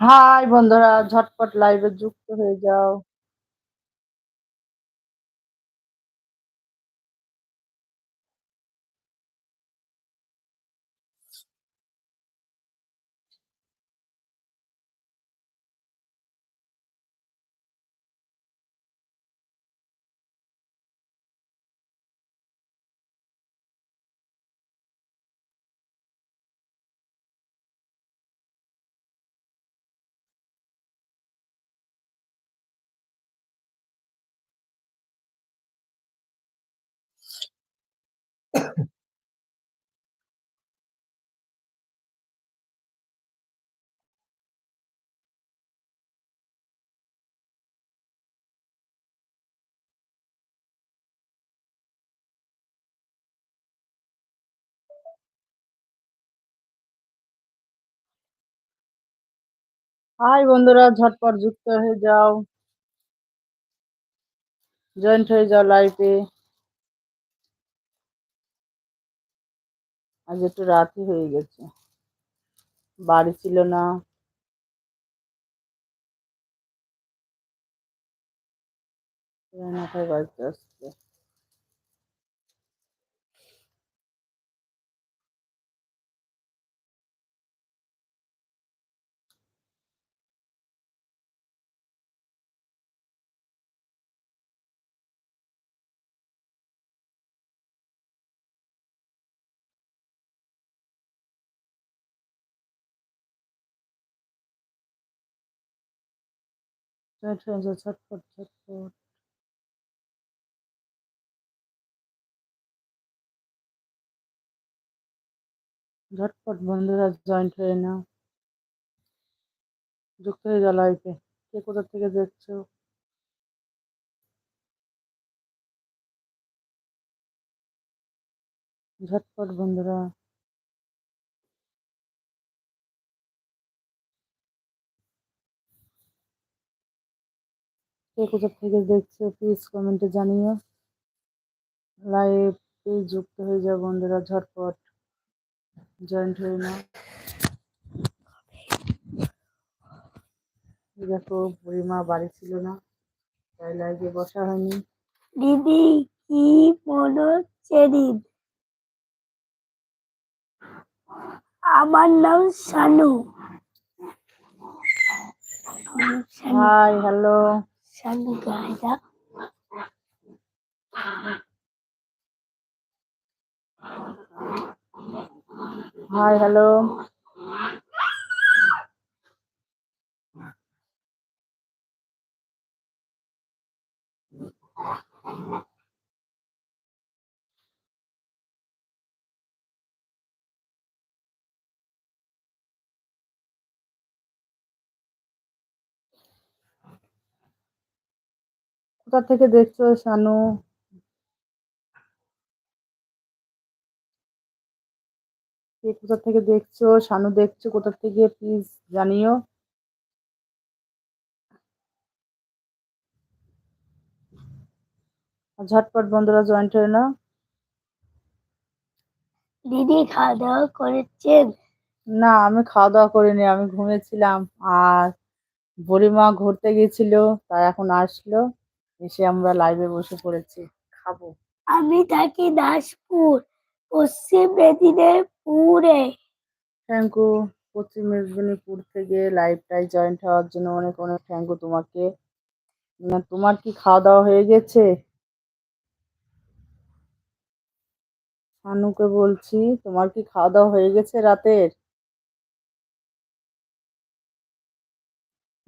High বন্ধুরা ঝটপট লাইভে যুক্ত হয়ে যাও। হাই বন্ধুরা, ঝটপট যুক্ত হয়ে যাও। জয়েন্ট হয়ে যাও লাইভে আজ একটু রাতই হয়ে গেছে। বাড়ি ছিল না। মাথায় বাড়িতে আসছে। ঝটপট ঝটপট ঝটপট বন্ধুরা জয়েন্ট হয়ে নাও যুক্ত হয়ে যাও লাইভে কে কোথা থেকে দেখছ ঝটপট বন্ধুরা কে কোথা থেকে দেখছ প্লিজ কমেন্টে জানিও। লাইভে যুক্ত হয়ে যাও বন্ধুরা ঝটপট। জয়েন্ট হয়ে নাও। এই দেখো বুড়িমা বাড়ি ছিল না তাই লাইভে বসা হয়নি। দিদি কি মনে হচ্ছে আমার নাম শানু হাই হ্যালো শানু গায়দা হাই হ্যালো কোথা থেকে দেখছ শানু? কে কোথা থেকে দেখছ শানু দেখছ কোথা থেকে প্লিজ জানিও। ঝটপট বন্ধুরা জয়েন্ট হয়ে না দিদি খাওয়া দাওয়া করেছেন? না আমি খাওয়া দাওয়া করিনি আমি ঘুমিয়েছিলাম। আর বুড়িমা ঘুরতে গেছিল তাই এখন আসলো। এসে আমরা লাইভে বসে পড়েছি খাব। আমি থাকি দাসপুর পশ্চিম মেদিনীপুরে। থ্যাংক ইউ পশ্চিম মেদিনীপুর থেকে লাইভটাই জয়েন্ট হওয়ার জন্য অনেক অনেক থ্যাংক ইউ তোমাকে তোমার কি খাওয়া দাওয়া হয়ে গেছে? শানুকে বলছি তোমার কি খাওয়া দাওয়া হয়ে গেছে রাতের?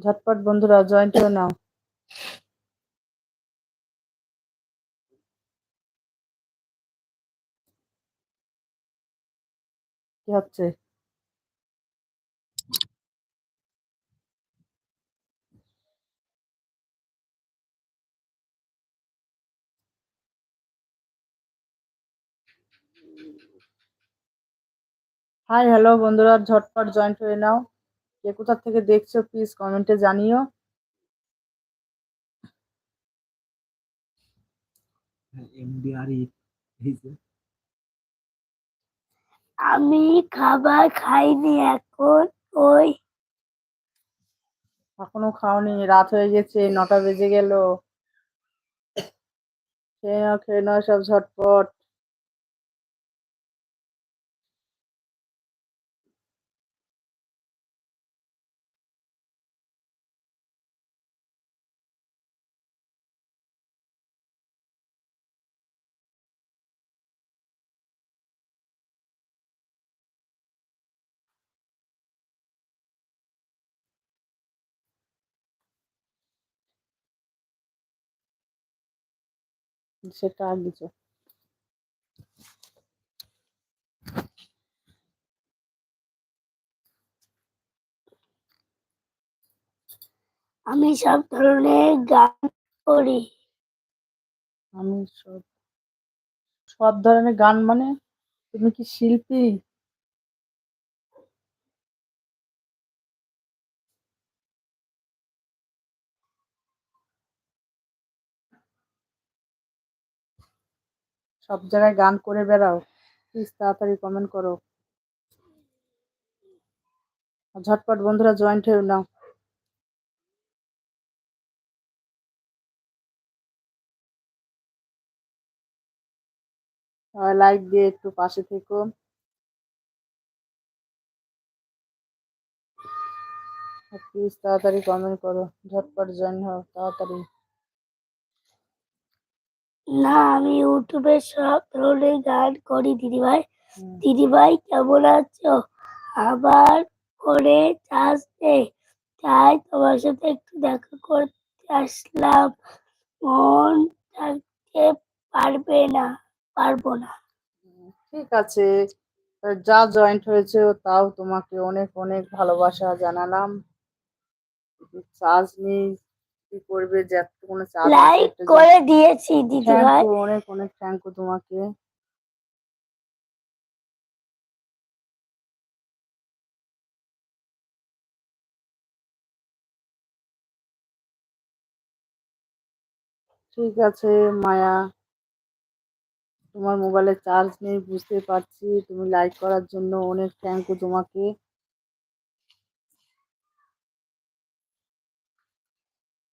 ঝটপট বন্ধুরা জয়েন্ট হয়ে নাও। হচ্ছে? হাই হ্যালো বন্ধুরা, ঝটপট জয়েন্ট হয়ে নাও। কে কোথা থেকে দেখছ প্লিজ কমেন্টে জানিও। এমডিআরই এই যে। আমি খাবার খাইনি এখন, ওই। এখনও খাওনি, রাত হয়ে গেছে, নটা বেজে গেল। খেয়ে নাও খেয়ে নাও, সব ঝটপট। সেটা আর কিছু। আমি সব ধরনের গান করি। আমি সব সব ধরনের গান মানে? তুমি কি শিল্পী? সব জায়গায় গান করে বেড়াও প্লিজ তাড়াতাড়ি কমেন্ট করো। ঝটপট বন্ধুরা জয়েন্ট হয়ে নাও। লাইক দিয়ে একটু পাশে থেকো। প্লিজ তাড়াতাড়ি কমেন্ট করো। ঝটপট জয়েন হও, তাড়াতাড়ি। না আমি ইউটিউবে সব ধরনের গান করি দিদিভাই। দিদিভাই কেমন আছো? আবার করে চার্জ নেই। তাই তোমার সাথে একটু দেখা করতে আসলাম। মন থাকতে পারবে না পারব না। ঠিক আছে। যা জয়েন্ট হয়েছে তাও তোমাকে অনেক অনেক ভালোবাসা জানালাম। চার্জ নেই কি করবে যে কোনো চার্জ লাইক করে দিয়েছি দিদিভাই অনেক অনেক থ্যাংক তোমাকে। ঠিক আছে মায়া। তোমার মোবাইলে চার্জ নেই বুঝতে পারছি। তুমি লাইক করার জন্য অনেক থ্যাংক তোমাকে।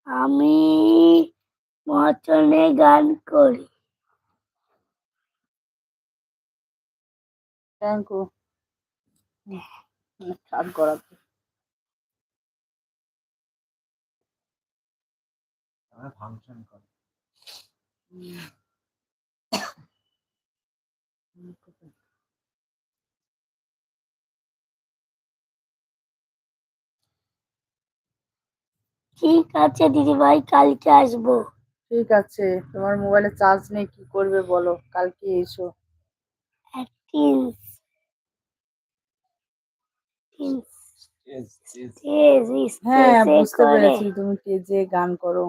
আমি মচনে গান করি। Thank you. কাজ করাতে ফাংশন করে। ঠিক আছে দিদিভাই কালকে আসব। ঠিক আছে তোমার মোবাইলে চার্জ নেই কি করবে বলো? কালকে এসো। হ্যাঁ বুঝতে পেরেছি তুমি গান করো।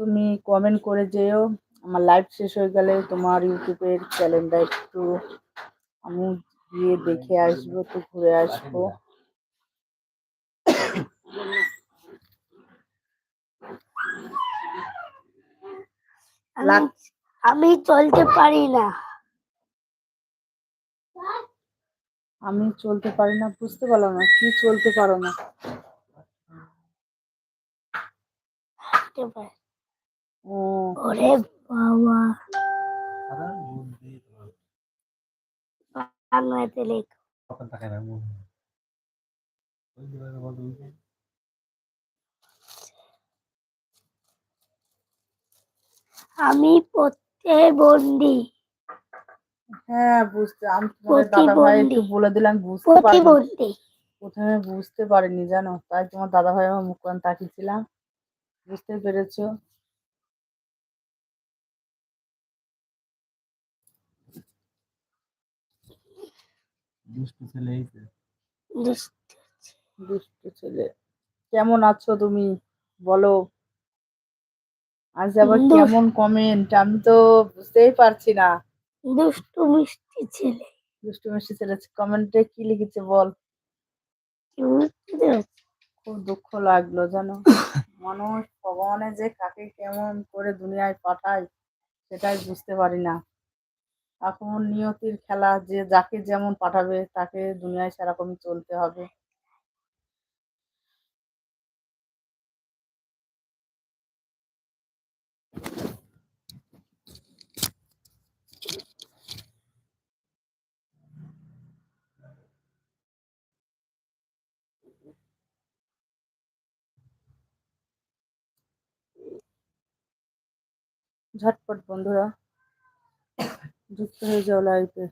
তুমি কমেন্ট করে যেও। আমার লাইভ শেষ হয়ে গেলে তোমার ইউটিউবের চ্যানেলটা একটু আমি গিয়ে দেখে আসব তো ঘুরে আসব। আমি চলতে পারি না। আমি চলতে পারি না বুঝতে পারলাম না কি চলতে পারো না। ও। বাংলাতে লেখ? আমি প্রতিবন্ধী হ্যাঁ বুঝতে আমি তোমার দাদা ভাই একটু বলে দিলাম বুঝতে পারিনি প্রথমে বুঝতে পারিনি জানো? তাই তোমার দাদা ভাই আমার মুখ কান তাকিয়েছিলাম বুঝতে পেরেছ? দুষ্টু ছেলে এইছে দুষ্টু ছেলে। কেমন আছো তুমি? বলো। আজ আবার কেমন কমেন্ট আমি তো বুঝতেই পারছি না। দুষ্টু মিষ্টি ছেলে। দুষ্টু মিষ্টি ছেলে। কমেন্টে কি লিখেছে বল? খুব দুঃখ লাগল জানো মানুষ ভগবানে যে কাকে কেমন করে দুনিয়ায় পাঠায় সেটাই বুঝতে পারি না। এখন নিয়তির খেলা যে যাকে যেমন পাঠাবে তাকে দুনিয়ায় সেরকমই চলতে হবে। ঝটপট বন্ধুরা। যুক্ত হয়ে যাও লাইফে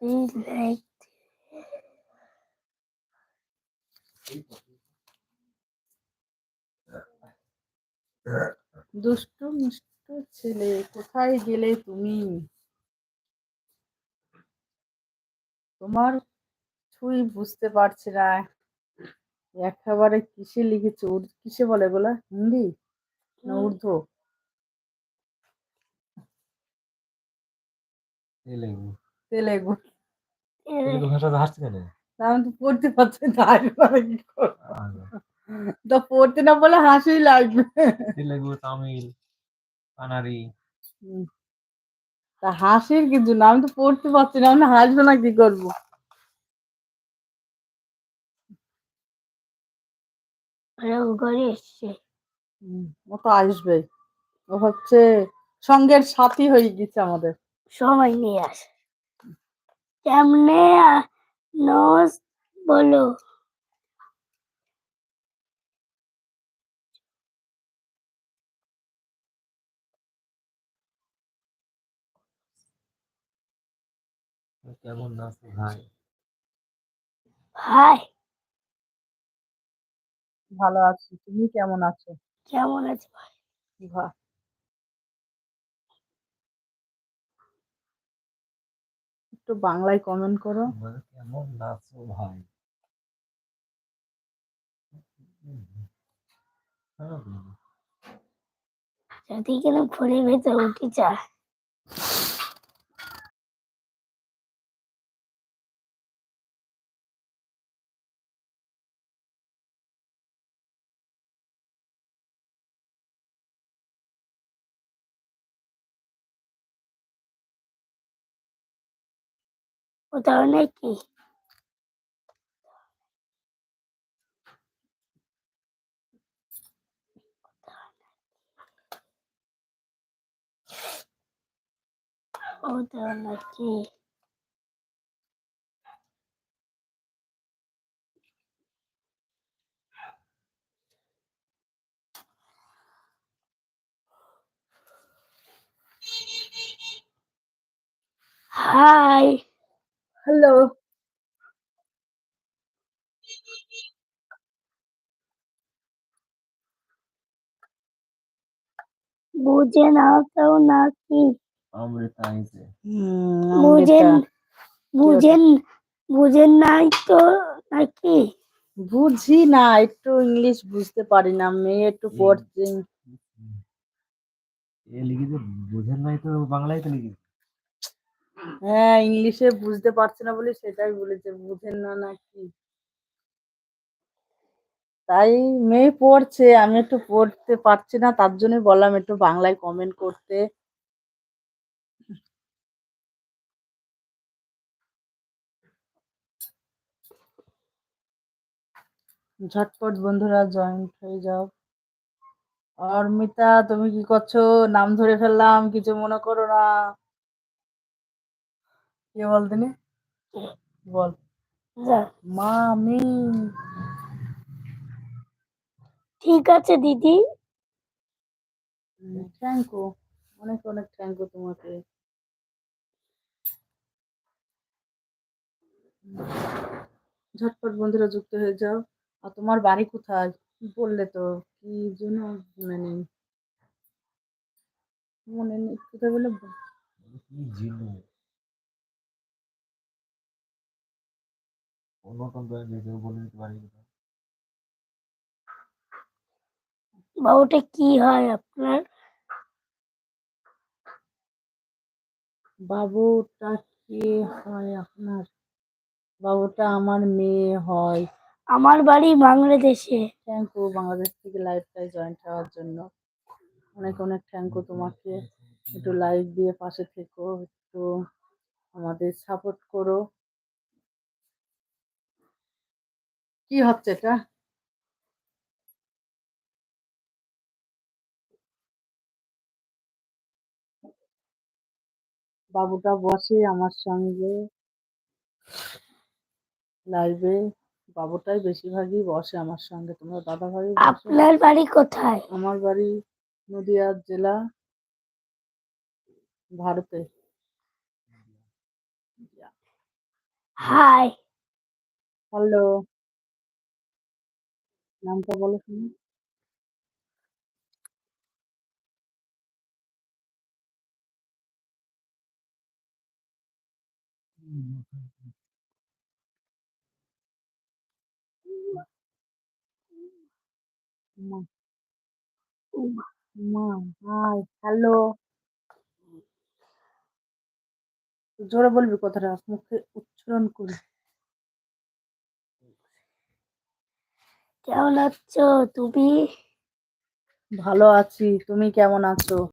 Please like দুষ্টু মিষ্টু ছেলে কোথায় গেলে তুমি? তোমার কিছুই বুঝতে পারছি না। একেবারে কিসে লিখেছে? কিসে বলে এগুলা? হিন্দি না উর্দু? তেলেগু। তেলেগু। তেলেগু ভাষা কেন? তা আমি তো পড়তে পারছি না তো পড়তে না বলে হাসিই লাগবে তেলেগু তামিল হুম। তা হাসির কিছু না আমি তো পড়তে পারছি না আমি হাসবো না কি করব রং এসছে ও তো আসবে ও হচ্ছে সঙ্গের সাথী হয়ে গেছে আমাদের সবাই নিয়ে আসে কেমনে আ- বলো কেমন আছো? ভাই হাই। ভালো আছি। তুমি কেমন আছো? কেমন আছে ভা- একটু বাংলায় কমেন্ট করো। কেমন আছো ভাই। যদি কেন ফোনের ভেতর উঠে যায় কোথাও নাকি কোথাও নাকি হাই হ্যালো বুঝে নাও তো নাকি অমৃতা আইছে বুঝেন বুঝেন বুঝেন নাই তো নাকি বুঝি না একটু ইংলিশ বুঝতে পারি না মেয়ে একটু পড়ছে এ লিখেছে বুঝেন নাই তো বাংলায় তো লিখেছে হ্যাঁ ইংলিশে বুঝতে পারছে না বলে সেটাই বলেছে, বুঝেন না নাকি? তাই মেয়ে পড়ছে, আমি একটু পড়তে পারছি না, তার জন্য বললাম একটু বাংলায় কমেন্ট করতে। ঝটপট বন্ধুরা জয়েন্ট হয়ে যাও। অর্মিতা, তুমি কি করছ? নাম ধরে ফেললাম, কিছু মনে করো না। কে বল দিনি। বল। যা, মামি। ঠিক আছে দিদি। থ্যাংক ইউ অনেক অনেক থ্যাংক ইউ তোমাকে। ঝটপট বন্ধুরা যুক্ত হয়ে যাও। আর তোমার বাড়ি কোথায়? বললে তো? কি জন্য মনে নেই। মনে নেই। কোথায় বলে অন্য কোন বলে দিতে পারি। বাবুটা কি হয় আপনার? বাবুটা কি হয় আপনার? বাবুটা আমার মেয়ে হয়। আমার বাড়ি বাংলাদেশে। থ্যাংক ইউ বাংলাদেশ থেকে লাইভটাই জয়েন্ট হওয়ার জন্য। অনেক অনেক থ্যাংক ইউ তোমাকে। একটু লাইভ দিয়ে পাশে থেকো একটু আমাদের সাপোর্ট করো। কি হচ্ছে এটা? বাবুটা বসে আমার সঙ্গে লাইভে বাবুটাই বেশিরভাগই বসে আমার সঙ্গে। তোমরা দাদা ভাই আপনার বাড়ি কোথায়? আমার বাড়ি নদিয়া জেলা ভারতে। হাই হ্যালো নামটা বলো শুনি। হ্যালো। জোরে বলবি কথাটা মুখে উচ্চারণ করি। কেমন আছো? তুমি? ভালো আছি। তুমি কেমন আছো?